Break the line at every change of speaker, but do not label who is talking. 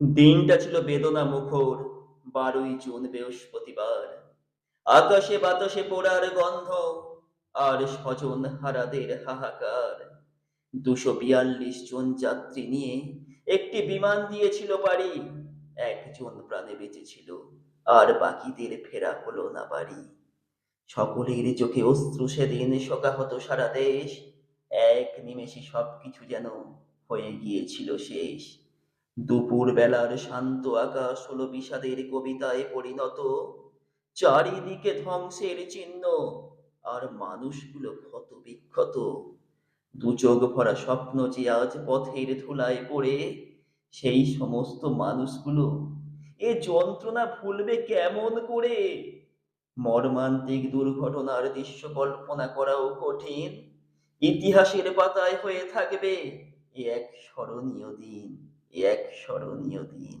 দিনটা ছিল বেদনা মুখর বারোই জুন বৃহস্পতিবার। আকাশে বাতাসে পোড়ার গন্ধ, আর স্বজন হারাদের হাহাকার। দুশো বিয়াল্লিশ জন যাত্রী নিয়ে একটি বিমান দিয়েছিল বাড়ি, একজন প্রাণে বেঁচেছিল আর বাকিদের ফেরা হলো না বাড়ি। সকলের চোখে অশ্রু সেদিন শোকাহত সারা দেশ, এক নিমেষে সবকিছু যেন হয়ে গিয়েছিল শেষ। দুপুর বেলার শান্ত আকাশ হলো বিষাদের কবিতায় পরিণত। চারিদিকে ধ্বংসের চিহ্ন, আর মানুষগুলো ক্ষত বিক্ষত। দু চোখ ভরা স্বপ্ন যে আজ পথের ধুলায় পড়ে, সেই সমস্ত মানুষগুলো এ যন্ত্রণা ভুলবে কেমন করে? মর্মান্তিক দুর্ঘটনার দৃশ্য কল্পনা করাও কঠিন। ইতিহাসের পাতায় হয়ে থাকবে এক স্মরণীয় দিন। এক স্মরণীয় দিন